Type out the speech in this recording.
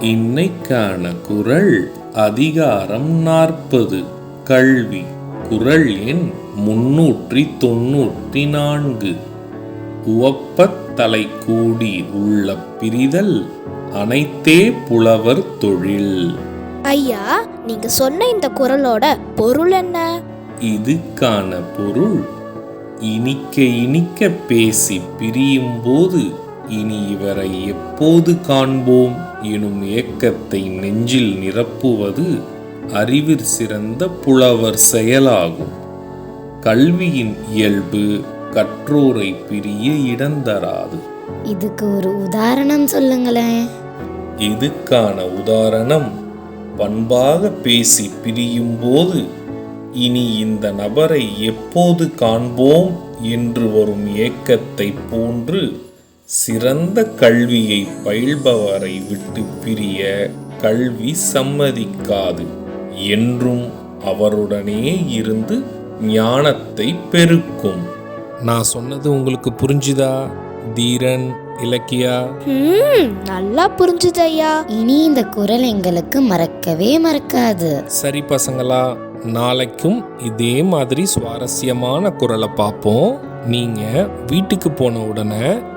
இன்னைக்கான குரல் அதிகாரம் நாற்பது. கல்வி. குரல் எண் முன்னூற்றி தொன்னூற்றி நான்கு. உவப்பத் தலை கூடி உள்ள பிரிதல் அனைத்தே புலவர் தொழில். ஐயா நீங்க சொன்ன இந்த குரலோட பொருள் என்ன? இதுக்கான பொருள் இனிக்க இனிக்க பேசி பிரியும் போது இனி இவரை எப்போது காண்போம்? எனும் ஏக்கத்தை நெஞ்சில் நிரப்புவது அறிவிற் சிறந்த புலவர் செயலாகும். கல்வியின் இயல்பு கற்றோரை பிரிய இடந்தராது இதுக்கு ஒரு உதாரணம் சொல்லுங்களேன். இதுக்கான உதாரணம் பண்பாக பேசி பிரியும் போது இனி இந்த நபரை எப்போது காண்போம்? என்று வரும் ஏக்கத்தை போன்று சிறந்த கல்வியை பயில்பவரை விட்டு பிரிய கல்வி சம்மதிக்காது என்றும் அவருடனே இருந்து ஞானத்தை பெருக்கும். நான் சொன்னது உங்களுக்கு புரிஞ்சுதா தீரன் இலக்கியா? நல்லா புரிஞ்சுது ஐயா இனி இந்த குரல் எங்களுக்கு மறக்கவே மறக்காது. சரி பசங்களா நாளைக்கும் இதே மாதிரி சுவாரஸ்யமான குரலை பார்ப்போம். நீங்க வீட்டுக்கு போன உடனே